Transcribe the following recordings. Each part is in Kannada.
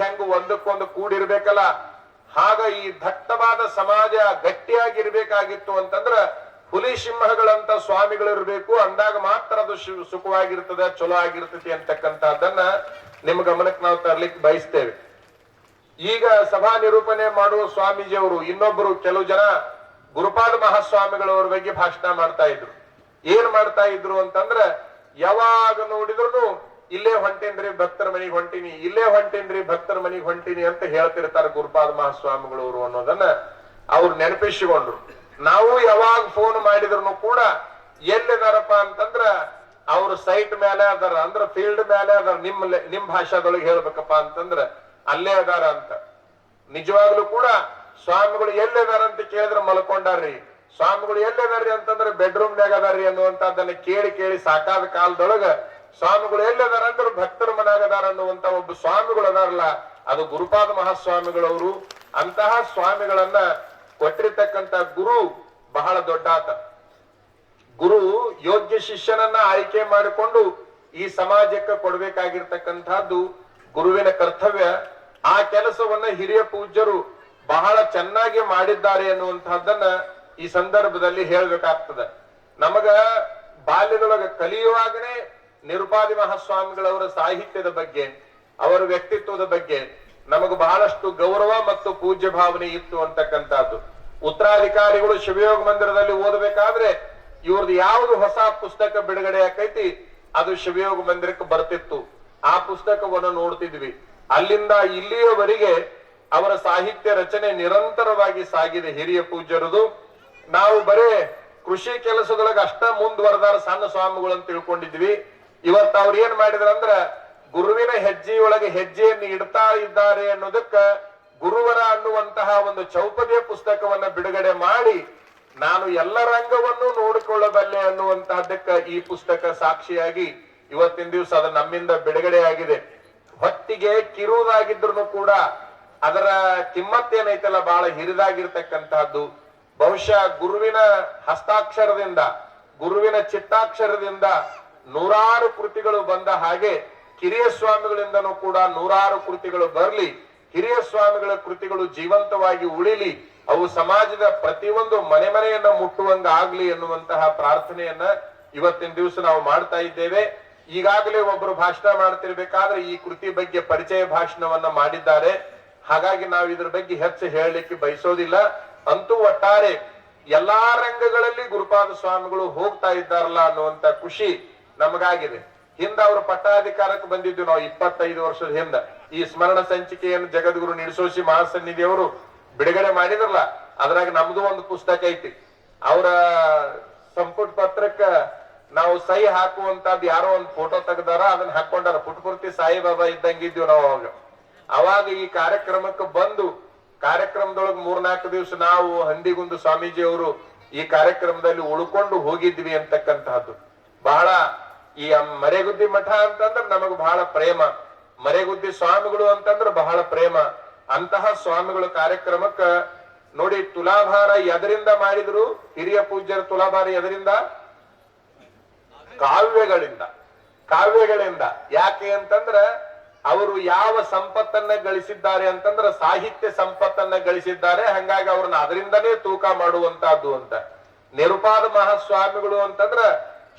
ಹೆಂಗ ಒಂದಕ್ಕೊಂದು ಕೂಡಿರ್ಬೇಕಲ್ಲ? ಹಾಗ ಈ ದಟ್ಟವಾದ ಸಮಾಜ ಗಟ್ಟಿಯಾಗಿರ್ಬೇಕಾಗಿತ್ತು ಅಂತಂದ್ರ ಹುಲಿ ಸಿಂಹಗಳಂತ ಸ್ವಾಮಿಗಳಿರ್ಬೇಕು, ಅಂದಾಗ ಮಾತ್ರ ಅದು ಸುಖವಾಗಿರ್ತದೆ, ಚಲೋ ಆಗಿರ್ತತಿ ಅಂತಕ್ಕಂಥದ್ದನ್ನ ನಿಮ್ ಗಮನಕ್ಕೆ ನಾವು ತರ್ಲಿಕ್ಕೆ ಬಯಸ್ತೇವೆ. ಈಗ ಸಭಾ ನಿರೂಪಣೆ ಮಾಡುವ ಸ್ವಾಮೀಜಿಯವರು ಇನ್ನೊಬ್ಬರು ಕೆಲವು ಜನ ಗುರುಪಾದ ಮಹಾಸ್ವಾಮಿಗಳವರ ಬಗ್ಗೆ ಭಾಷಣ ಮಾಡ್ತಾ ಇದ್ರು. ಏನ್ ಮಾಡ್ತಾ ಇದ್ರು ಅಂತಂದ್ರ, ಯಾವಾಗ ನೋಡಿದ್ರು ಇಲ್ಲೇ ಹೊಂಟೇನ್ರಿ, ಭಕ್ತರ ಮನೆಗೆ ಹೊಂಟಿನಿ, ಇಲ್ಲೇ ಹೊಂಟೇನ್ರಿ, ಭಕ್ತರ ಮನೆಗೆ ಹೊಂಟಿನಿ ಅಂತ ಹೇಳ್ತಿರ್ತಾರೆ ಗುರುಪಾದ ಮಹಾಸ್ವಾಮಿಗಳವರು ಅನ್ನೋದನ್ನ ಅವ್ರು ನೆನಪಿಸಿಕೊಂಡ್ರು. ನಾವು ಯಾವಾಗ ಫೋನ್ ಮಾಡಿದ್ರು ಕೂಡ ಎಲ್ಲಿದಾರಪ್ಪ ಅಂತಂದ್ರ ಅವ್ರ ಸೈಟ್ ಮೇಲೆ ಅದಾರ, ಅಂದ್ರ ಫೀಲ್ಡ್ ಮೇಲೆ ಅದಾರ ನಿಮ್ಮ ನಿಮ್ ಭಾಷಾದೊಳಗೆ ಹೇಳ್ಬೇಕಪ್ಪ ಅಂತಂದ್ರ ಅಲ್ಲೇ ಅದಾರ ಅಂತ. ನಿಜವಾಗ್ಲೂ ಕೂಡ ಸ್ವಾಮಿಗಳು ಎಲ್ಲಿದಾರ ಅಂತ ಕೇಳಿದ್ರೆ ಮಲ್ಕೊಂಡಾರ್ರಿ. ಸ್ವಾಮಿಗಳು ಎಲ್ಲಿದಾರ್ರಿ ಅಂತಂದ್ರೆ ಬೆಡ್ರೂಮ್ ನಾಗ ಅದಾರ್ರಿ ಅನ್ನುವಂತದ್ದನ್ನ ಕೇಳಿ ಕೇಳಿ ಸಾಕಾದ ಕಾಲದೊಳಗ ಸ್ವಾಮಿಗಳು ಎಲ್ಲದಾರ ಅಂದ್ರೆ ಭಕ್ತರ ಮನಾಗದಾರ ಅನ್ನುವಂತ ಒಬ್ಬ ಸ್ವಾಮಿಗಳು ಅದಾರಲ್ಲ ಅದು ಗುರುಪಾದ ಮಹಾಸ್ವಾಮಿಗಳವರು. ಅಂತಹ ಸ್ವಾಮಿಗಳನ್ನ ಕೊಟ್ಟಿರ್ತಕ್ಕಂತ ಗುರು ಬಹಳ ದೊಡ್ಡಾತ ಗುರು ಯೋಗ್ಯ ಶಿಷ್ಯನನ್ನ ಆಯ್ಕೆ ಮಾಡಿಕೊಂಡು ಈ ಸಮಾಜಕ್ಕೆ ಕೊಡಬೇಕಾಗಿರ್ತಕ್ಕಂಥದ್ದು ಗುರುವಿನ ಕರ್ತವ್ಯ. ಆ ಕೆಲಸವನ್ನ ಹಿರಿಯ ಪೂಜ್ಯರು ಬಹಳ ಚೆನ್ನಾಗಿ ಮಾಡಿದ್ದಾರೆ ಅನ್ನುವಂತಹದ್ದನ್ನ ಈ ಸಂದರ್ಭದಲ್ಲಿ ಹೇಳ್ಬೇಕಾಗ್ತದೆ. ನಮಗ ಬಾಲ್ಯದೊಳಗ ಕಲಿಯುವಾಗನೇ ನಿರುಪಾದಿ ಮಹಾಸ್ವಾಮಿಗಳವರ ಸಾಹಿತ್ಯದ ಬಗ್ಗೆ, ಅವರ ವ್ಯಕ್ತಿತ್ವದ ಬಗ್ಗೆ ನಮಗ ಬಹಳಷ್ಟು ಗೌರವ ಮತ್ತು ಪೂಜ್ಯ ಭಾವನೆ ಇತ್ತು ಅಂತಕ್ಕಂಥದ್ದು. ಉತ್ತರಾಧಿಕಾರಿಗಳು ಶಿವಯೋಗ ಮಂದಿರದಲ್ಲಿ ಓದಬೇಕಾದ್ರೆ ಇವ್ರದ್ದು ಯಾವ್ದು ಹೊಸ ಪುಸ್ತಕ ಬಿಡುಗಡೆ ಆಕೈತಿ, ಅದು ಶಿವಯೋಗ ಮಂದಿರಕ್ಕೆ ಬರ್ತಿತ್ತು. ಆ ಪುಸ್ತಕವನ್ನು ನೋಡ್ತಿದ್ವಿ. ಅಲ್ಲಿಂದ ಇಲ್ಲಿಯವರೆಗೆ ಅವರ ಸಾಹಿತ್ಯ ರಚನೆ ನಿರಂತರವಾಗಿ ಸಾಗಿದೆ ಹಿರಿಯ ಪೂಜ್ಯರದು. ನಾವು ಬರೇ ಕೃಷಿ ಕೆಲಸದೊಳಗೆ ಅಷ್ಟ ಮುಂದುವರೆದಾರ ಸಣ್ಣ ಸ್ವಾಮಿಗಳು ಅಂತ ತಿಳ್ಕೊಂಡಿದ್ವಿ. ಇವತ್ತು ಅವ್ರು ಏನ್ ಮಾಡಿದ್ರಂದ್ರ ಗುರುವಿನ ಹೆಜ್ಜೆಯೊಳಗೆ ಹೆಜ್ಜೆಯನ್ನು ಇಡ್ತಾ ಇದ್ದಾರೆ ಅನ್ನೋದಕ್ಕ ಗುರುವರ ಅನ್ನುವಂತಹ ಒಂದು ಚೌಪದಿಯ ಪುಸ್ತಕವನ್ನ ಬಿಡುಗಡೆ ಮಾಡಿ, ನಾನು ಎಲ್ಲ ರಂಗವನ್ನು ನೋಡಿಕೊಳ್ಳಬಲ್ಲೆ ಅನ್ನುವಂತಹದ್ದಕ್ಕ ಈ ಪುಸ್ತಕ ಸಾಕ್ಷಿಯಾಗಿ ಇವತ್ತಿನ ದಿವಸ ಅದು ನಮ್ಮಿಂದ ಬಿಡುಗಡೆ ಆಗಿದೆ. ಹೊತ್ತಿಗೆ ಕಿರುವುದಾಗಿದ್ರು ಕೂಡ ಅದರ ಕಿಮ್ಮತ್ ಏನೈತಲ್ಲ ಬಹಳ ಹಿರಿದಾಗಿರ್ತಕ್ಕಂತಹದ್ದು. ಬಹುಶಃ ಗುರುವಿನ ಹಸ್ತಾಕ್ಷರದಿಂದ, ಗುರುವಿನ ಚಿತ್ತಾಕ್ಷರದಿಂದ ನೂರಾರು ಕೃತಿಗಳು ಬಂದ ಹಾಗೆ ಕಿರಿಯ ಸ್ವಾಮಿಗಳಿಂದನೂ ಕೂಡ ನೂರಾರು ಕೃತಿಗಳು ಬರಲಿ ಹಿರಿಯ ಸ್ವಾಮಿಗಳ ಕೃತಿಗಳು ಜೀವಂತವಾಗಿ ಉಳಿಲಿ, ಅವು ಸಮಾಜದ ಪ್ರತಿಯೊಂದು ಮನೆ ಮನೆಯನ್ನ ಮುಟ್ಟುವಂಗ ಆಗ್ಲಿ ಎನ್ನುವಂತಹ ಪ್ರಾರ್ಥನೆಯನ್ನ ಇವತ್ತಿನ ದಿವಸ ನಾವು ಮಾಡ್ತಾ ಇದ್ದೇವೆ. ಈಗಾಗಲೇ ಒಬ್ಬರು ಭಾಷಣ ಮಾಡ್ತಿರ್ಬೇಕಾದ್ರೆ ಈ ಕೃತಿ ಬಗ್ಗೆ ಪರಿಚಯ ಭಾಷಣವನ್ನ ಮಾಡಿದ್ದಾರೆ. ಹಾಗಾಗಿ ನಾವು ಇದ್ರ ಬಗ್ಗೆ ಹೆಚ್ಚು ಹೇಳಲಿಕ್ಕೆ ಬಯಸೋದಿಲ್ಲ. ಅಂತೂ ಒಟ್ಟಾರೆ ಎಲ್ಲಾ ರಂಗಗಳಲ್ಲಿ ಗುರುಪಾದ ಸ್ವಾಮಿಗಳು ಹೋಗ್ತಾ ಇದ್ದಾರಲ್ಲ ಅನ್ನುವಂತ ಖುಷಿ ನಮಗಾಗಿದೆ. ಹಿಂದ ಅವರು ಪಟ್ಟಾಧಿಕಾರಕ್ಕೆ ಬಂದಿದ್ದು ನಾವು ಇಪ್ಪತ್ತೈದು ವರ್ಷದ ಹಿಂದ. ಈ ಸ್ಮರಣ ಸಂಚಿಕೆಯನ್ನು ಜಗದ್ಗುರು ನಿಡಸೋಶಿ ಮಹಾಸನ್ನಿಧಿಯವರು ಬಿಡುಗಡೆ ಮಾಡಿದ್ರಲ್ಲ, ಅದ್ರಾಗ ನಮ್ದು ಒಂದು ಪುಸ್ತಕ ಐತಿ. ಅವರ ಸಂಪುಟ ಪತ್ರಕ್ಕ ನಾವು ಸಹಿ ಹಾಕುವಂತದ್ದು ಯಾರೋ ಒಂದು ಫೋಟೋ ತೆಗ್ದಾರ, ಅದನ್ನ ಹಾಕೊಂಡಾರ ಪುಟ್ಪುರ್ತಿ ಸಾಯಿಬಾಬಾ ಇದ್ದಂಗಿದ್ವಿ ನಾವು ಅವಾಗ. ಅವಾಗ ಈ ಕಾರ್ಯಕ್ರಮಕ್ಕೆ ಬಂದು, ಕಾರ್ಯಕ್ರಮದೊಳಗ ಮೂರ್ನಾಲ್ಕು ದಿವಸ ನಾವು ಹಂದಿಗುಂದು ಸ್ವಾಮೀಜಿ ಅವರು ಈ ಕಾರ್ಯಕ್ರಮದಲ್ಲಿ ಉಳ್ಕೊಂಡು ಹೋಗಿದ್ವಿ ಅಂತಕ್ಕಂತಹದ್ದು. ಬಹಳ ಈ ಮರೆಗುದ್ದಿ ಮಠ ಅಂತಂದ್ರೆ ನಮಗ್ ಬಹಳ ಪ್ರೇಮ. ಮರೆಗುದ್ದಿ ಸ್ವಾಮಿಗಳು ಅಂತಂದ್ರೆ ಬಹಳ ಪ್ರೇಮ. ಅಂತಹ ಸ್ವಾಮಿಗಳ ಕಾರ್ಯಕ್ರಮಕ್ಕ ನೋಡಿ ತುಲಾಭಾರ ಎದರಿಂದ ಮಾಡಿದ್ರು? ಹಿರಿಯ ಪೂಜ್ಯರ ತುಲಾಭಾರ ಎದರಿಂದ? ಕಾವ್ಯಗಳಿಂದ. ಕಾವ್ಯಗಳಿಂದ. ಯಾಕೆ ಅಂತಂದ್ರ ಅವರು ಯಾವ ಸಂಪತ್ತನ್ನ ಗಳಿಸಿದ್ದಾರೆ ಅಂತಂದ್ರ ಸಾಹಿತ್ಯ ಸಂಪತ್ತನ್ನ ಗಳಿಸಿದ್ದಾರೆ. ಹಂಗಾಗಿ ಅವ್ರನ್ನ ಅದರಿಂದನೇ ತೂಕ ಮಾಡುವಂತಹದ್ದು ಅಂತ. ನಿರುಪಾದ ಮಹಾಸ್ವಾಮಿಗಳು ಅಂತಂದ್ರ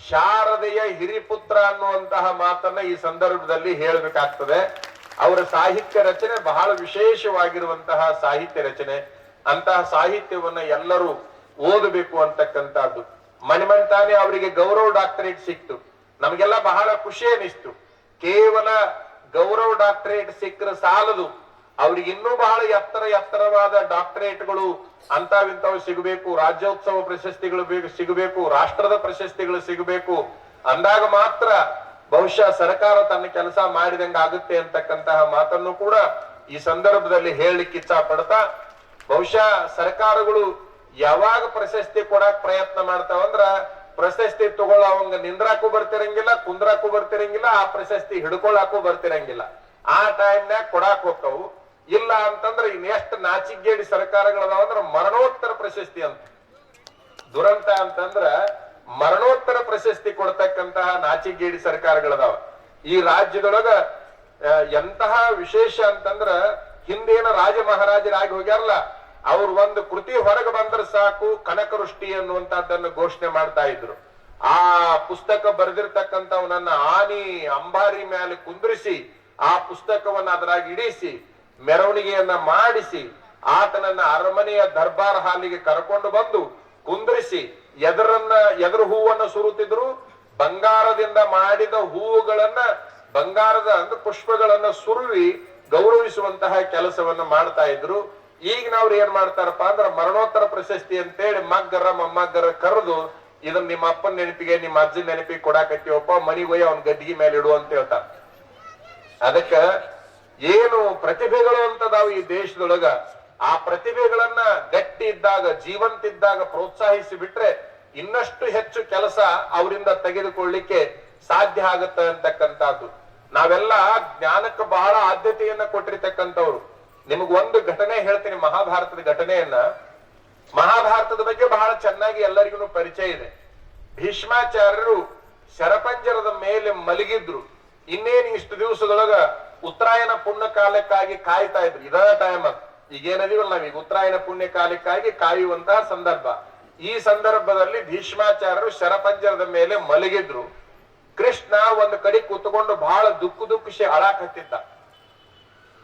ಶಾರದೆಯ ಹಿರಿಪುತ್ರ ಅನ್ನುವಂತಹ ಮಾತನ್ನ ಈ ಸಂದರ್ಭದಲ್ಲಿ ಹೇಳಬೇಕಾಗ್ತದೆ. ಅವರ ಸಾಹಿತ್ಯ ರಚನೆ ಬಹಳ ವಿಶೇಷವಾಗಿರುವಂತಹ ಸಾಹಿತ್ಯ ರಚನೆ. ಅಂತಹ ಸಾಹಿತ್ಯವನ್ನ ಎಲ್ಲರೂ ಓದಬೇಕು ಅಂತಕ್ಕಂಥದ್ದು. ಮಣಿಮಂತಾನೆ ಅವರಿಗೆ ಗೌರವ ಡಾಕ್ಟರೇಟ್ ಸಿಕ್ತು. ನಮಗೆಲ್ಲ ಬಹಳ ಖುಷಿ ಅನಿಸ್ತು. ಕೇವಲ ಗೌರವ ಡಾಕ್ಟರೇಟ್ ಸಿಕ್ಕರೆ ಸಾಲದು. ಅವ್ರಿಗೆ ಇನ್ನೂ ಬಹಳ ಎತ್ತರ ಎತ್ತರವಾದ ಡಾಕ್ಟರೇಟ್ಗಳು ಅಂತಾವಿಂತವು ಸಿಗಬೇಕು, ರಾಜ್ಯೋತ್ಸವ ಪ್ರಶಸ್ತಿಗಳು ಬೇಕು- ಸಿಗಬೇಕು, ರಾಷ್ಟ್ರದ ಪ್ರಶಸ್ತಿಗಳು ಸಿಗಬೇಕು. ಅಂದಾಗ ಮಾತ್ರ ಬಹುಶಃ ಸರ್ಕಾರ ತನ್ನ ಕೆಲಸ ಮಾಡಿದಂಗ ಆಗುತ್ತೆ ಅಂತಕ್ಕಂತಹ ಮಾತನ್ನು ಕೂಡ ಈ ಸಂದರ್ಭದಲ್ಲಿ ಹೇಳಲಿಕ್ಕೆ ಇಚ್ಛಾ ಪಡ್ತಾ, ಬಹುಶಃ ಸರ್ಕಾರಗಳು ಯಾವಾಗ ಪ್ರಶಸ್ತಿ ಕೊಡಕ್ ಪ್ರಯತ್ನ ಮಾಡ್ತಾವಂದ್ರ ಪ್ರಶಸ್ತಿ ತಗೊಳ್ಳೋವಂಗ ನಿಂದ್ರಾಕು ಬರ್ತಿರಂಗಿಲ್ಲ, ಕುಂದ್ರಾಕು ಬರ್ತಿರಂಗಿಲ್ಲ, ಆ ಪ್ರಶಸ್ತಿ ಹಿಡ್ಕೊಳಾಕು ಬರ್ತಿರಂಗಿಲ್ಲ. ಆ ಟೈಮ್ನಾಗ ಕೊಡಾಕ್ ಹೋಗ್ತಾವು. ಇಲ್ಲ ಅಂತಂದ್ರೆ ಇನ್ನೆಷ್ಟು ನಾಚಿಗೇಡಿ ಸರ್ಕಾರಗಳದಾವ ಅಂದ್ರೆ ಮರಣೋತ್ತರ ಪ್ರಶಸ್ತಿ ಅಂತ. ದುರಂತ ಅಂತಂದ್ರ ಮರಣೋತ್ತರ ಪ್ರಶಸ್ತಿ ಕೊಡ್ತಕ್ಕಂತಹ ನಾಚಿಗೇಡಿ ಸರ್ಕಾರಗಳದಾವ. ಈ ರಾಜ್ಯದೊಳಗ ಎಂತಹ ವಿಶೇಷ ಅಂತಂದ್ರ ಹಿಂದೇನ ರಾಜ ಮಹಾರಾಜರಾಗಿ ಹೋಗ್ಯಾರಲ್ಲ, ಅವ್ರು ಒಂದು ಕೃತಿ ಹೊರಗೆ ಬಂದ್ರೆ ಸಾಕು ಕನಕವೃಷ್ಟಿ ಅನ್ನುವಂತಹದ್ದನ್ನು ಘೋಷಣೆ ಮಾಡ್ತಾ ಇದ್ರು. ಆ ಪುಸ್ತಕ ಬರೆದಿರ್ತಕ್ಕಂಥವನನ್ನ ಆನಿ ಅಂಬಾರಿ ಮೇಲೆ ಕುಂದ್ರಿಸಿ ಆ ಪುಸ್ತಕವನ್ನ ಅದರಾಗಿ ಇಡಿಸಿ ಮೆರವಣಿಗೆಯನ್ನ ಮಾಡಿಸಿ ಆತನನ್ನ ಅರಮನೆಯ ದರ್ಬಾರ್ ಹಾಲಿಗೆ ಕರ್ಕೊಂಡು ಬಂದು ಕುಂದ್ರಿಸಿ ಎದರನ್ನ ಎದುರು ಹೂವನ್ನ ಸುರುತ್ತಿದ್ರು. ಬಂಗಾರದಿಂದ ಮಾಡಿದ ಹೂವುಗಳನ್ನ, ಬಂಗಾರದ ಅಂದ್ರೆ ಪುಷ್ಪಗಳನ್ನ ಸುರುವಿ ಗೌರವಿಸುವಂತಹ ಕೆಲಸವನ್ನ ಮಾಡ್ತಾ ಇದ್ರು. ಈಗ ನಾವ್ರು ಏನ್ ಮಾಡ್ತಾರಪ್ಪ ಅಂದ್ರ ಮರಣೋತ್ತರ ಪ್ರಶಸ್ತಿ ಅಂತೇಳಿ ಮಗ್ಗರ, ಮೊಮ್ಮಗ್ಗರ ಕರೆದು ಇದನ್ನ ನಿಮ್ಮ ಅಪ್ಪನ ನೆನಪಿಗೆ, ನಿಮ್ಮ ಅಜ್ಜಿ ನೆನಪಿಗೆ ಕೊಡಾಕತ್ತೀವಪ್ಪ, ಮನಿಗೆ ಹೋಗಿ ಅವ್ನ ಗದ್ದಿಗೆ ಮೇಲೆ ಇಡು ಅಂತ ಹೇಳ್ತಾರ. ಅದಕ್ಕ ಏನು ಪ್ರತಿಭೆಗಳು ಅಂತದಾವ ಈ ದೇಶದೊಳಗ. ಆ ಪ್ರತಿಭೆಗಳನ್ನ ಗಟ್ಟಿ ಇದ್ದಾಗ, ಜೀವಂತ ಇದ್ದಾಗ ಪ್ರೋತ್ಸಾಹಿಸಿ ಬಿಟ್ರೆ ಇನ್ನಷ್ಟು ಹೆಚ್ಚು ಕೆಲಸ ಅವರಿಂದ ತೆಗೆದುಕೊಳ್ಳಿಕ್ಕೆ ಸಾಧ್ಯ ಆಗತ್ತೆ ಅಂತಕ್ಕಂಥದ್ದು. ನಾವೆಲ್ಲ ಜ್ಞಾನಕ್ಕೆ ಬಹಳ ಆದ್ಯತೆಯನ್ನ ಕೊಟ್ಟಿರ್ತಕ್ಕಂಥವ್ರು. ನಿಮಗ್ ಒಂದು ಘಟನೆ ಹೇಳ್ತೀನಿ, ಮಹಾಭಾರತದ ಘಟನೆಯನ್ನ. ಮಹಾಭಾರತದ ಬಗ್ಗೆ ಬಹಳ ಚೆನ್ನಾಗಿ ಎಲ್ಲರಿಗೂ ಪರಿಚಯ ಇದೆ. ಭೀಷ್ಮಾಚಾರ್ಯರು ಶರಪಂಜರದ ಮೇಲೆ ಮಲಗಿದ್ರು. ಇನ್ನೇನು ಇಷ್ಟು ದಿವಸದೊಳಗ ಉತ್ತರಾಯಣ ಪುಣ್ಯ ಕಾಲಕ್ಕಾಗಿ ಕಾಯ್ತಾ ಇದ್ರು. ಇದ ಟೈಮ್ ಅದು ಈಗೇನದಿವಲ್ಲ ನಾವೀಗ ಉತ್ತರಾಯಣ ಪುಣ್ಯ ಕಾಲಕ್ಕಾಗಿ ಕಾಯುವಂತಹ ಸಂದರ್ಭ. ಈ ಸಂದರ್ಭದಲ್ಲಿ ಭೀಷ್ಮಾಚಾರ್ಯರು ಶರಪಂಜರದ ಮೇಲೆ ಮಲಗಿದ್ರು. ಕೃಷ್ಣ ಒಂದು ಕಡೆ ಕೂತ್ಕೊಂಡು ಬಹಳ ದುಃಖ ದುಃಖಿಸಿ ಅಳಾಕತ್ತಿದ್ದ.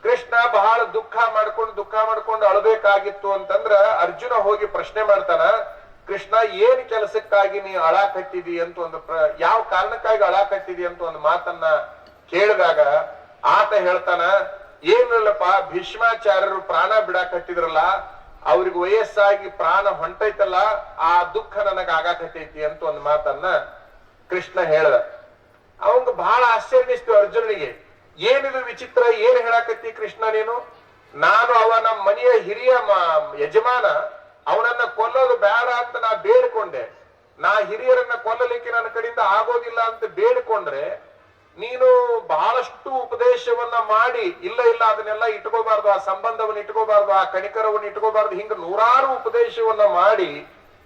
ಕೃಷ್ಣ ಬಹಳ ದುಃಖ ಮಾಡ್ಕೊಂಡು ದುಃಖ ಮಾಡ್ಕೊಂಡು ಅಳಬೇಕಾಗಿತ್ತು ಅಂತಂದ್ರ ಅರ್ಜುನ ಹೋಗಿ ಪ್ರಶ್ನೆ ಮಾಡ್ತಾನ, ಕೃಷ್ಣ ಏನ್ ಕೆಲಸಕ್ಕಾಗಿ ನೀ ಅಳಾಕತ್ತಿದಿ ಅಂತ ಒಂದು ಯಾವ ಕಾರಣಕ್ಕಾಗಿ ಅಳಾಕತ್ತಿದಿ ಅಂತ ಒಂದು ಮಾತನ್ನ ಕೇಳಿದಾಗ ಆತ ಹೇಳ್ತಾನ, ಏನಿಲ್ಲಪ್ಪ, ಭೀಷ್ಮಾಚಾರ್ಯರು ಪ್ರಾಣ ಬಿಡಾಕತ್ತಿದ್ರಲ್ಲ ಅವ್ರಿಗೆ ವಯಸ್ಸಾಗಿ ಪ್ರಾಣ ಹೊಂಟೈತಲ್ಲ, ಆ ದುಃಖ ನನಗ ಆಗಾಕತ್ತೈತಿ ಅಂತ ಒಂದು ಮಾತನ್ನ ಕೃಷ್ಣ ಹೇಳ್ದ. ಅವಂಗ ಬಹಳ ಆಶ್ಚರ್ಯನಿಸ್ತು ಅರ್ಜುನನಿಗೆ. ಏನಿದು ವಿಚಿತ್ರ, ಏನ್ ಹೇಳಾಕತ್ತಿ ಕೃಷ್ಣ ನೀನು? ನಾನು ಅವ ನಮ್ಮ ಮನೆಯ ಹಿರಿಯ ಯಜಮಾನ, ಅವನನ್ನ ಕೊಲ್ಲೋದು ಬೇಡ ಅಂತ ನಾ ಬೇಡ್ಕೊಂಡೆ. ನಾ ಹಿರಿಯರನ್ನ ಕೊಲ್ಲಲಿಕ್ಕೆ ನನ್ನ ಕಡೆಯಿಂದ ಆಗೋದಿಲ್ಲ ಅಂತ ಬೇಡ್ಕೊಂಡ್ರೆ ನೀನು ಬಹಳಷ್ಟು ಉಪದೇಶವನ್ನ ಮಾಡಿ, ಇಲ್ಲ ಇಲ್ಲ, ಅದನ್ನೆಲ್ಲ ಇಟ್ಕೋಬಾರ್ದು, ಆ ಸಂಬಂಧವನ್ನು ಇಟ್ಕೋಬಾರ್ದು, ಆ ಕಣಿಕರವನ್ನು ಇಟ್ಕೋಬಾರ್ದು, ಹಿಂಗ ನೂರಾರು ಉಪದೇಶವನ್ನ ಮಾಡಿ,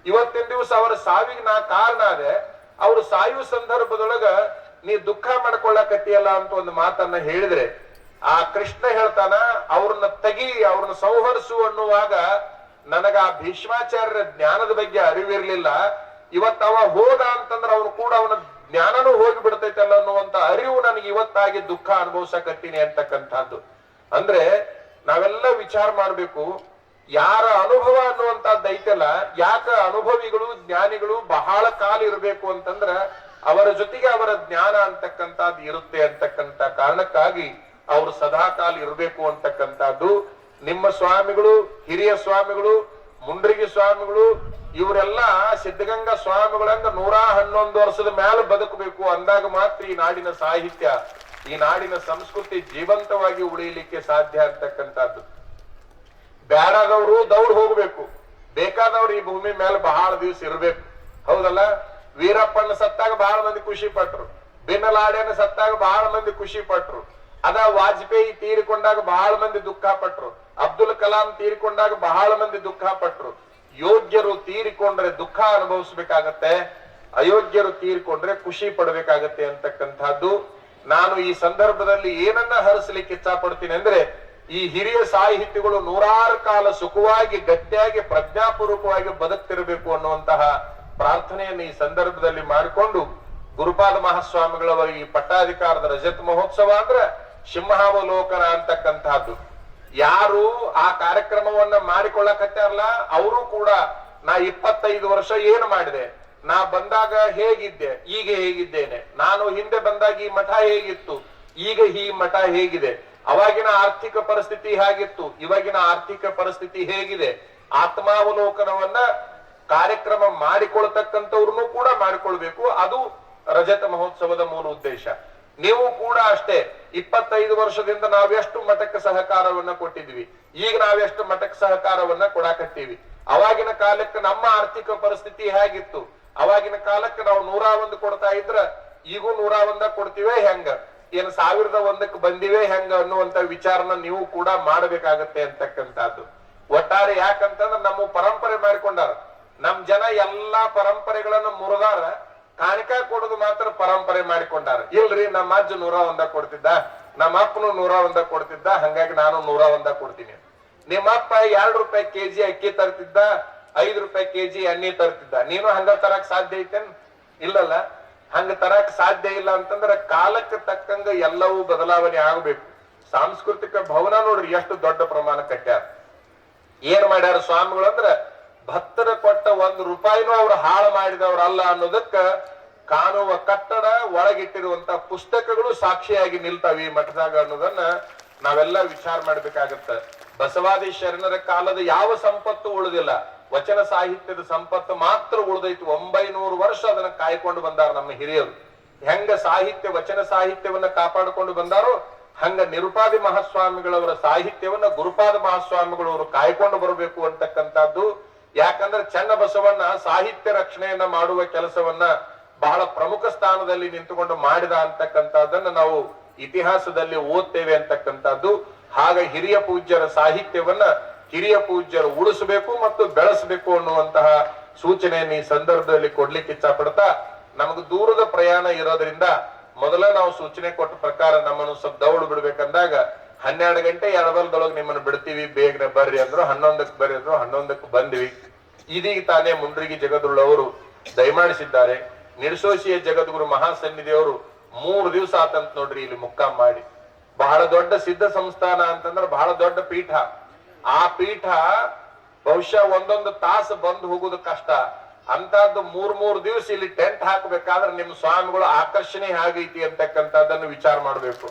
ಇವತ್ತಿನ ದಿವಸ ಅವರ ಸಾವಿಗೆ ನಾ ಕಾರಣ ಅದೆ, ಅವರು ಸಾಯುವ ಸಂದರ್ಭದೊಳಗ ನೀ ದುಃಖ ಮಾಡ್ಕೊಳ್ಳಕತ್ತಿಯಲ್ಲ ಅಂತ ಒಂದು ಮಾತನ್ನ ಹೇಳಿದ್ರೆ, ಆ ಕೃಷ್ಣ ಹೇಳ್ತಾನ, ಅವ್ರನ್ನ ತಗಿ, ಅವ್ರನ್ನ ಸಂಹರಿಸು ಅನ್ನುವಾಗ ನನಗ ಆ ಭೀಷ್ಮಾಚಾರ್ಯರ ಜ್ಞಾನದ ಬಗ್ಗೆ ಅರಿವಿರ್ಲಿಲ್ಲ. ಇವತ್ತ ಅವ ಹೋದ ಅಂತಂದ್ರ ಅವನು ಕೂಡ ಅವನ ಜ್ಞಾನನೂ ಹೋಗಿ ಬಿಡ್ತೈತಲ್ಲ ಅನ್ನುವಂತ ಅರಿವು ನನಗೆ ಇವತ್ತಾಗಿ ದುಃಖ ಅನುಭವಿಸಕತ್ತೀನಿ ಅಂತಕ್ಕಂಥದ್ದು. ಅಂದ್ರೆ ನಾವೆಲ್ಲ ವಿಚಾರ ಮಾಡ್ಬೇಕು, ಯಾರ ಅನುಭವ ಅನ್ನುವಂತದ್ದು ಐತಲ್ಲ, ಯಾಕ ಅನುಭವಿಗಳು, ಜ್ಞಾನಿಗಳು ಬಹಳ ಕಾಲ ಇರಬೇಕು ಅಂತಂದ್ರ ಅವರ ಜೊತೆಗೆ ಅವರ ಜ್ಞಾನ ಅಂತಕ್ಕಂಥದ್ದು ಇರುತ್ತೆ ಅಂತಕ್ಕಂಥ ಕಾರಣಕ್ಕಾಗಿ ಅವರು ಸದಾ ಕಾಲ ಇರಬೇಕು ಅಂತಕ್ಕಂಥದ್ದು. ನಿಮ್ಮ ಸ್ವಾಮಿಗಳು, ಹಿರಿಯ ಸ್ವಾಮಿಗಳು ಮುಂಡ್ರಿಗಿ ಸ್ವಾಮಿಗಳು, ಇವರೆಲ್ಲ ಸಿದ್ಧಗಂಗಾ ಸ್ವಾಮಿಗಳಂಗ ನೂರ ಹನ್ನೊಂದು ವರ್ಷದ ಮೇಲೆ ಬದುಕಬೇಕು ಅಂದಾಗ ಮಾತ್ರ ಈ ನಾಡಿನ ಸಾಹಿತ್ಯ, ಈ ನಾಡಿನ ಸಂಸ್ಕೃತಿ ಜೀವಂತವಾಗಿ ಉಳಿಯಲಿಕ್ಕೆ ಸಾಧ್ಯ ಅಂತಕ್ಕಂಥದ್ದು. ಬ್ಯಾಡಾದವರು ದೌಡ್ ಹೋಗ್ಬೇಕು. ಬೇಕಾದವ್ರು ಈ ಭೂಮಿ ಮೇಲೆ ಬಹಳ ದಿವಸ ಇರಬೇಕು. ಹೌದಲ್ಲ? ವೀರಪ್ಪನ ಸತ್ತಾಗ ಬಹಳ ಮಂದಿ ಖುಷಿ ಪಟ್ರು. ಬಿನ್ನಲಾಡೆನ ಸತ್ತಾಗ ಬಹಳ ಮಂದಿ ಖುಷಿ ಪಟ್ರು. ಅದ ವಾಜಪೇಯಿ ತೀರಿಕೊಂಡಾಗ ಬಹಳ ಮಂದಿ ದುಃಖ ಪಟ್ರು. ಅಬ್ದುಲ್ ಕಲಾಂ ತೀರಿಕೊಂಡಾಗ ಬಹಳ ಮಂದಿ ದುಃಖ ಪಟ್ಟರು ಯೋಗ್ಯರು ತೀರಿಕೊಂಡ್ರೆ ದುಃಖ ಅನುಭವಿಸ್ಬೇಕಾಗತ್ತೆ, ಅಯೋಗ್ಯರು ತೀರಿಕೊಂಡ್ರೆ ಖುಷಿ ಪಡಬೇಕಾಗತ್ತೆ ಅಂತಕ್ಕಂಥದ್ದು. ನಾನು ಈ ಸಂದರ್ಭದಲ್ಲಿ ಏನನ್ನ ಹರಿಸಲಿಕ್ಕೆ ಇಚ್ಛಪಡ್ತೀನಿ ಅಂದ್ರೆ, ಈ ಹಿರಿಯ ಸಾಹಿತಿಗಳು ನೂರಾರು ಕಾಲ ಸುಖವಾಗಿ, ಗಟ್ಟಿಯಾಗಿ, ಪ್ರಜ್ಞಾಪೂರ್ವಕವಾಗಿ ಬದುಕ್ತಿರಬೇಕು ಅನ್ನುವಂತಹ ಪ್ರಾರ್ಥನೆಯನ್ನು ಈ ಸಂದರ್ಭದಲ್ಲಿ ಮಾಡಿಕೊಂಡು, ಗುರುಪಾದ ಮಹಾಸ್ವಾಮಿಗಳವರ ಈ ಪಟ್ಟಾಧಿಕಾರದ ರಜತ್ ಮಹೋತ್ಸವ ಅಂದ್ರೆ ಸಿಂಹಾವಲೋಕನ ಅಂತಕ್ಕಂತಹದ್ದು ಯಾರು ಆ ಕಾರ್ಯಕ್ರಮವನ್ನ ಮಾಡಿಕೊಳ್ಳಕತ್ತಾರಲ್ಲ, ಅವರು ಕೂಡ ನಾ ಇಪ್ಪತ್ತೈದು ವರ್ಷ ಏನು ಮಾಡಿದೆ, ನಾ ಬಂದಾಗ ಹೇಗಿದ್ದೆ ಈಗ ಹೇಗಿದ್ದೇನೆ, ನಾನು ಹಿಂದೆ ಬಂದಾಗ ಈ ಮಠ ಹೇಗಿತ್ತು ಈಗ ಈ ಮಠ ಹೇಗಿದೆ, ಅವಾಗಿನ ಆರ್ಥಿಕ ಪರಿಸ್ಥಿತಿ ಹೇಗಿತ್ತು, ಇವಾಗಿನ ಆರ್ಥಿಕ ಪರಿಸ್ಥಿತಿ ಹೇಗಿದೆ, ಆತ್ಮಾವಲೋಕನವನ್ನ ಕಾರ್ಯಕ್ರಮ ಮಾಡಿಕೊಳ್ತಕ್ಕಂಥವ್ರನ್ನು ಕೂಡ ಮಾಡಿಕೊಳ್ಬೇಕು, ಅದು ರಜತ ಮಹೋತ್ಸವದ ಮೂಲ ಉದ್ದೇಶ. ನೀವು ಕೂಡ ಅಷ್ಟೇ, ಇಪ್ಪತ್ತೈದು ವರ್ಷದಿಂದ ನಾವೆಷ್ಟು ಮಠಕ್ಕೆ ಸಹಕಾರವನ್ನ ಕೊಟ್ಟಿದ್ವಿ. ಈಗ ನಾವೆಷ್ಟು ಮಠಕ್ಕೆ ಸಹಕಾರವನ್ನ ಕೊಡಾಕತ್ತೀವಿ. ಅವಾಗಿನ ಕಾಲಕ್ಕೆ ನಮ್ಮ ಆರ್ಥಿಕ ಪರಿಸ್ಥಿತಿ ಹೇಗಿತ್ತು? ಅವಾಗಿನ ಕಾಲಕ್ಕೆ ನಾವು ನೂರ ಒಂದು ಕೊಡ್ತಾ ಇದ್ರ, ಈಗೂ ನೂರ ಒಂದ ಕೊಡ್ತೀವಿ ಹೆಂಗ? ಏನ್ ಸಾವಿರದ ಒಂದಕ್ಕೆ ಬಂದಿವೆ ಹೆಂಗ ಅನ್ನುವಂತ ವಿಚಾರನ ನೀವು ಕೂಡ ಮಾಡಬೇಕಾಗತ್ತೆ ಅಂತಕ್ಕಂಥದ್ದು. ಒಟ್ಟಾರೆ ಯಾಕಂತಂದ್ರೆ ನಮ್ಮ ಪರಂಪರೆ ಮಾಡಿಕೊಂಡಾರ. ನಮ್ ಜನ ಎಲ್ಲಾ ಪರಂಪರೆಗಳನ್ನ ಮುರಿದಾರ. ಕಾಣಿಕ ಕೊಡೋದು ಮಾತ್ರ ಪರಂಪರೆ ಮಾಡಿಕೊಂಡಾರ. ಇಲ್ರಿ, ನಮ್ಮ ಅಜ್ಜ ನೂರ ಒಂದ ಕೊಡ್ತಿದ್ದ, ನಮ್ಮ ಅಪ್ಪನು ನೂರ ಒಂದ ಕೊಡ್ತಿದ್ದ, ಹಂಗಾಗಿ ನಾನು ನೂರ ಒಂದ ಕೊಡ್ತೀನಿ. ನಿಮ್ಮ ಅಪ್ಪ ಎರಡ್ ರೂಪಾಯಿ ಕೆಜಿ ಅಕ್ಕಿ ತರ್ತಿದ್ದ, ಐದ್ ರೂಪಾಯಿ ಕೆಜಿ ಎಣ್ಣೆ ತರ್ತಿದ್ದ. ನೀನು ಹಂಗ ತರಕ್ ಸಾಧ್ಯ ಐತೇನ್? ಇಲ್ಲಲ್ಲ. ಹಂಗ ತರಕ್ ಸಾಧ್ಯ ಇಲ್ಲ ಅಂತಂದ್ರ ಕಾಲಕ್ಕೆ ತಕ್ಕಂಗ ಎಲ್ಲವೂ ಬದಲಾವಣೆ ಆಗಬೇಕು. ಸಾಂಸ್ಕೃತಿಕ ಭವನ ನೋಡ್ರಿ, ಎಷ್ಟು ದೊಡ್ಡ ಪ್ರಮಾಣ ಕಟ್ಟ್ಯಾರ. ಏನ್ ಮಾಡ್ಯಾರ ಸ್ವಾಮಿಗಳು ಅಂದ್ರ ಭಕ್ತರ ಕೊಟ್ಟ ಒಂದ್ ರೂಪಾಯಿನೂ ಅವ್ರು ಹಾಳು ಮಾಡಿದವರಲ್ಲ ಅನ್ನೋದಕ್ಕ ಕಾಣುವ ಕಟ್ಟಡ ಒಳಗಿಟ್ಟಿರುವಂತ ಪುಸ್ತಕಗಳು ಸಾಕ್ಷಿಯಾಗಿ ನಿಲ್ತಾವೆ ಈ ಮಠದಾಗ ಅನ್ನೋದನ್ನ ನಾವೆಲ್ಲ ವಿಚಾರ ಮಾಡ್ಬೇಕಾಗತ್ತ. ಬಸವಾದಿ ಶರಣರ ಕಾಲದ ಯಾವ ಸಂಪತ್ತು ಉಳಿದಿಲ್ಲ. ವಚನ ಸಾಹಿತ್ಯದ ಸಂಪತ್ತು ಮಾತ್ರ ಉಳಿದೈತಿ. ಒಂಬೈನೂರು ವರ್ಷ ಅದನ್ನ ಕಾಯ್ಕೊಂಡು ಬಂದಾರ ನಮ್ಮ ಹಿರಿಯರು. ಹೆಂಗ ಸಾಹಿತ್ಯ, ವಚನ ಸಾಹಿತ್ಯವನ್ನ ಕಾಪಾಡಿಕೊಂಡು ಬಂದಾರೋ, ಹಂಗ ನಿರುಪಾದಿ ಮಹಾಸ್ವಾಮಿಗಳವರ ಸಾಹಿತ್ಯವನ್ನ ಗುರುಪಾದ ಮಹಾಸ್ವಾಮಿಗಳವರು ಕಾಯ್ಕೊಂಡು ಬರಬೇಕು ಅಂತಕ್ಕಂಥದ್ದು ಯಾಕಂದ್ರೆ ಚನ್ನ ಬಸವಣ್ಣ ಸಾಹಿತ್ಯ ರಕ್ಷಣೆಯನ್ನ ಮಾಡುವ ಕೆಲಸವನ್ನ ಬಹಳ ಪ್ರಮುಖ ಸ್ಥಾನದಲ್ಲಿ ನಿಂತುಕೊಂಡು ಮಾಡಿದ ಅಂತಕ್ಕಂಥದ್ದನ್ನ ನಾವು ಇತಿಹಾಸದಲ್ಲಿ ಓದ್ತೇವೆ ಅಂತಕ್ಕಂಥದ್ದು. ಹಾಗ ಹಿರಿಯ ಪೂಜ್ಯರ ಸಾಹಿತ್ಯವನ್ನ ಹಿರಿಯ ಪೂಜ್ಯರು ಉಳಿಸಬೇಕು ಮತ್ತು ಬೆಳೆಸಬೇಕು ಅನ್ನುವಂತಹ ಸೂಚನೆಯನ್ನು ಈ ಸಂದರ್ಭದಲ್ಲಿ ಕೊಡ್ಲಿಕ್ಕೆ ಇಚ್ಛಪಡ್ತಾ ನಮಗೆ ದೂರದ ಪ್ರಯಾಣ ಇರೋದ್ರಿಂದ ಮೊದಲ ನಾವು ಸೂಚನೆ ಕೊಟ್ಟ ಪ್ರಕಾರ ನಮ್ಮನ್ನು ಸ್ವಲ್ಪ ದೌಡು ಬಿಡ್ಬೇಕಂದಾಗ ಹನ್ನೆರಡು ಗಂಟೆ ಎಡಬಲ್ದೊಳಗೆ ನಿಮ್ಮನ್ನು ಬಿಡ್ತೀವಿ, ಬೇಗನೆ ಬರ್ರಿ ಅಂದ್ರು ಹನ್ನೊಂದಕ್ಕೆ ಬರ್ರಿ ಅಂದ್ರು ಹನ್ನೊಂದಕ್ಕೆ ಬಂದ್ವಿ. ಇದೀಗ ತಾನೇ ಮುಂಡ್ರಿಗಿ ಜಗದುಳ್ಳವರು ದಯಮಾಡಿಸಿದ್ದಾರೆ. ನಿರ್ಸೋಸಿಯ ಜಗದ್ಗುರು ಮಹಾಸನ್ನಿಧಿಯವರು ಮೂರು ದಿವಸ ಆತಂತ ನೋಡ್ರಿ ಇಲ್ಲಿ ಮುಕ್ಕಾಂ ಮಾಡಿ. ಬಹಳ ದೊಡ್ಡ ಸಿದ್ಧ ಸಂಸ್ಥಾನ ಅಂತಂದ್ರೆ ಬಹಳ ದೊಡ್ಡ ಪೀಠ. ಆ ಪೀಠ ಬಹುಶಃ ಒಂದೊಂದು ತಾಸು ಬಂದು ಹೋಗುದು ಕಷ್ಟ. ಅಂತದ್ದು ಮೂರ್ ಮೂರ್ ದಿವಸ ಇಲ್ಲಿ ಟೆಂಟ್ ಹಾಕಬೇಕಾದ್ರೆ ನಿಮ್ ಸ್ವಾಮಿಗಳು ಆಕರ್ಷಣೆ ಆಗೈತಿ ಅಂತಕ್ಕಂಥದ್ದನ್ನು ವಿಚಾರ ಮಾಡಬೇಕು.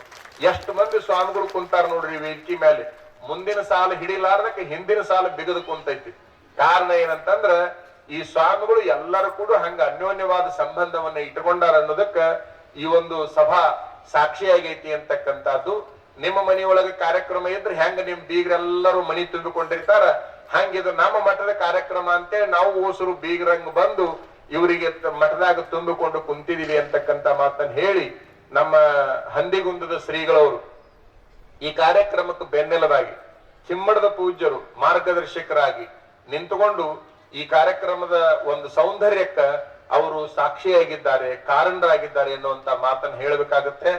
ಎಷ್ಟು ಮಂದಿ ಸ್ವಾಮಿಗಳು ಕುಂತಾರ ನೋಡ್ರಿ ವೇದಿಕೆ ಮೇಲೆ ಮುಂದಿನ ಸಾಲ ಹಿಡಿಲಾರ್ದಕ್ಕೆ ಹಿಂದಿನ ಸಾಲ ಬಿಗದು ಕುಂತೈತಿ. ಕಾರಣ ಏನಂತಂದ್ರ ಈ ಸ್ವಾಮಿಗಳು ಎಲ್ಲರೂ ಕೂಡ ಹಂಗ ಅನ್ಯೋನ್ಯವಾದ ಸಂಬಂಧವನ್ನ ಇಟ್ಕೊಂಡಾರ ಅನ್ನೋದಕ್ಕ ಈ ಒಂದು ಸಭಾ ಸಾಕ್ಷಿಯಾಗೈತಿ ಅಂತಕ್ಕಂಥದ್ದು. ನಿಮ್ಮ ಮನೆಯೊಳಗೆ ಕಾರ್ಯಕ್ರಮ ಇದ್ರೆ ಹೆಂಗ ನಿಮ್ ಬೀಗರೆಲ್ಲರೂ ಮನಿ ತುಂಬಿಕೊಂಡಿರ್ತಾರ? ಹಂಗಿದು ನಮ್ಮ ಮಠದ ಕಾರ್ಯಕ್ರಮ ಅಂತೇಳಿ ನಾವು ಓಸರು ಬೀಗರಂಗ್ ಬಂದು ಇವರಿಗೆ ಮಠದಾಗ ತುಂಬಿಕೊಂಡು ಕುಂತಿದೀವಿ ಅಂತಕ್ಕಂತ ಮಾತನ್ನ ಹೇಳಿ ನಮ್ಮ ಹಂದಿಗುಂದದ ಶ್ರೀಗಳವರು ಈ ಕಾರ್ಯಕ್ರಮಕ್ಕೆ ಬೆನ್ನೆಲುಬಾಗಿ ಹಿಮ್ಮಡದ ಪೂಜ್ಯರು ಮಾರ್ಗದರ್ಶಕರಾಗಿ ನಿಂತುಕೊಂಡು ಈ ಕಾರ್ಯಕ್ರಮದ ಒಂದು ಸೌಂದರ್ಯಕ್ಕ ಅವರು ಸಾಕ್ಷಿಯಾಗಿದ್ದಾರೆ ಕಾರಣರಾಗಿದ್ದಾರೆ ಎನ್ನುವಂತ ಮಾತನ್ನ ಹೇಳಬೇಕಾಗತ್ತೆ.